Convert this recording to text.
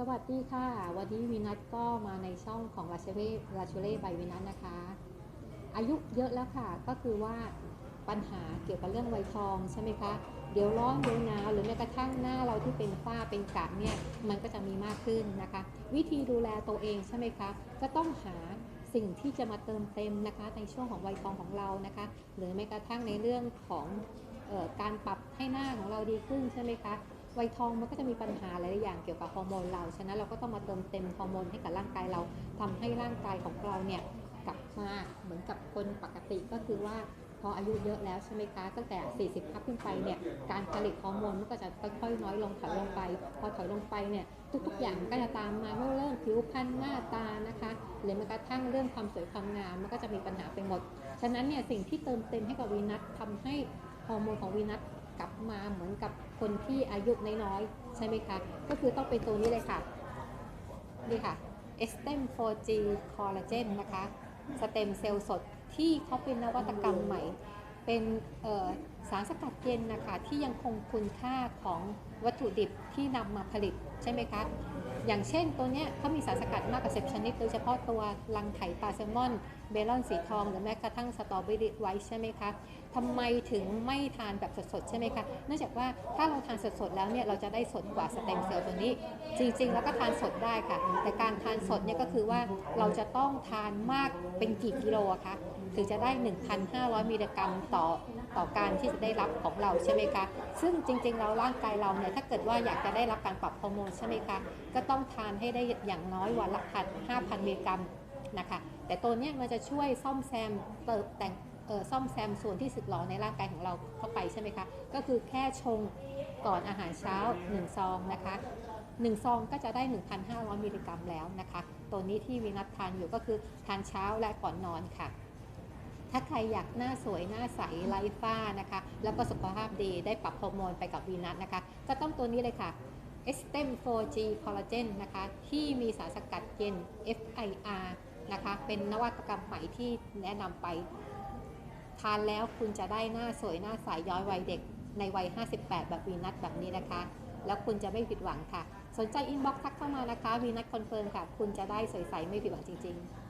สวัสดีค่ะ วันนี้วินัทก็มาในช่องของราชเล่ราชเล่ใบวินัทนะคะ อายุเยอะแล้วค่ะ ก็คือว่าปัญหาเกี่ยวกับเรื่องวัยทองใช่ไหมคะ เดี๋ยวร้อนเดี๋ยวหนาวหรือแม้กระทั่งหน้าเราที่เป็นฝ้าเป็นกระเนี่ยมันก็จะมีมากขึ้นนะคะ วิธีดูแลตัวเองใช่ไหมคะ ก็ต้องหาสิ่งที่จะมาเติมเต็มนะคะในช่วงของวัยทองของเรานะคะ หรือแม้กระทั่งในเรื่องของออการปรับให้หน้าของเราดีขึ้นใช่ไหมคะ วัยทองมันก็จะมีปัญหาหลายๆอย่างเกี่ยวกับฮอร์โมนเรา ฉะนั้นเราก็ต้องมาเติมเต็มฮอร์โมนให้กับร่างกายเราทำให้ร่างกายของเราเนี่ยกลับมาเหมือนกับคนปกติก็คือว่าพออายุเยอะแล้วใช่ไหมคะตั้งแต่ 40คับขึ้นไปเนี่ยการผลิตฮอร์โมนมันก็จะค่อยๆน้อยลงถอยลงไป พอถอยลงไปเนี่ยทุกๆ อย่างก็จะตามมาไม่ว่าเรื่องผิวพรรณหน้าตานะคะหรือแม้กระทั่งเรื่องความสวยความงามมันก็จะมีปัญหาไปหมด ฉะนั้นเนี่ยสิ่งที่เติมเต็มให้กับวีนัสทำให้ฮอร์โมนของวีนัส กลับมาเหมือนกับคนที่อายุน้อยๆ ใช่ไหมคะ ก็คือต้องเป็นตัวนี้เลยค่ะ นี่ค่ะ e s t e m 4G Collagen นะคะสเต็มเซลล์สดที่เขาเป็นนวัตกรรมใหม่ เป็นสารสกัดเย็นนะคะ ที่ยังคงคุณค่าของวัตถุดิบที่นำมาผลิตใช่ไหมคะ อย่างเช่นตัวเนี้ยเขามีสารสกัดมากกว่า10ชนิด โดยเฉพาะตัวรังไข่ปลาแซลมอนเบลอนสีทองหรือแม้กระทั่งสตรอเบอรี่ไวท์ใช่ไหมคะทำไมถึงไม่ทานแบบสดๆใช่ไหมคะ เนื่องจากว่าถ้าเราทานสดๆแล้วเนี่ยเราจะได้สดกว่าสเต็มเซลล์ตัวนี้ จริงๆ แล้วก็ทานสดได้ค่ะ แต่การทานสดเนี่ยก็คือว่าเราจะต้องทานมากเป็นกี่กิโลคะถึงจะได้ 1,500 มิลลิกรัมต่อต่อการที่จะได้รับของเราใช่ไหมคะ ซึ่งจริงๆเราร่างกายเราเนี่ยถ้าเกิดว่าอยากจะได้รับการปรับฮอร์โมนใช่ไหมคะ ก็ต้องทานให้ได้อย่างน้อยวันละพันห้าพันมิลลิกรัม นะคะ แต่ตัวนี้มันจะช่วยซ่อมแซมเติมแต่งซ่อมแซมส่วนที่สึกหรอในร่างกายของเราเข้าไปใช่ไหมคะ ก็คือแค่ชงก่อนอาหารเช้า 1 ซองนะคะ 1 ซองก็จะได้ 1,500 มิลลิกรัมแล้วนะคะ ตัวนี้ที่วินัททานอยู่ก็คือทานเช้าและก่อนนอนค่ะ ถ้าใครอยากหน้าสวยหน้าใสไร้ฝ้านะคะ แล้วก็สุขภาพดีได้ปรับฮอร์โมนไปกับวีนัสนะคะ ก็ต้องตัวนี้เลยค่ะ e s t e m 4G Collagen นะคะ ที่มีสารสกัดเย็น FIR นะคะ เป็นนวัตกรรมใหม่ที่แนะนำไปทานแล้วคุณจะได้หน้าสวยหน้าใสย้อยวัยเด็กในวัย 58 แบบวีนัสแบบนี้นะคะ แล้วคุณจะไม่ผิดหวังค่ะ สนใจอินบ็อกซ์ทักเข้ามานะคะวีนัสคอนเฟิร์มค่ะ คุณจะได้สวยใสไม่ผิดหวังจริง ๆ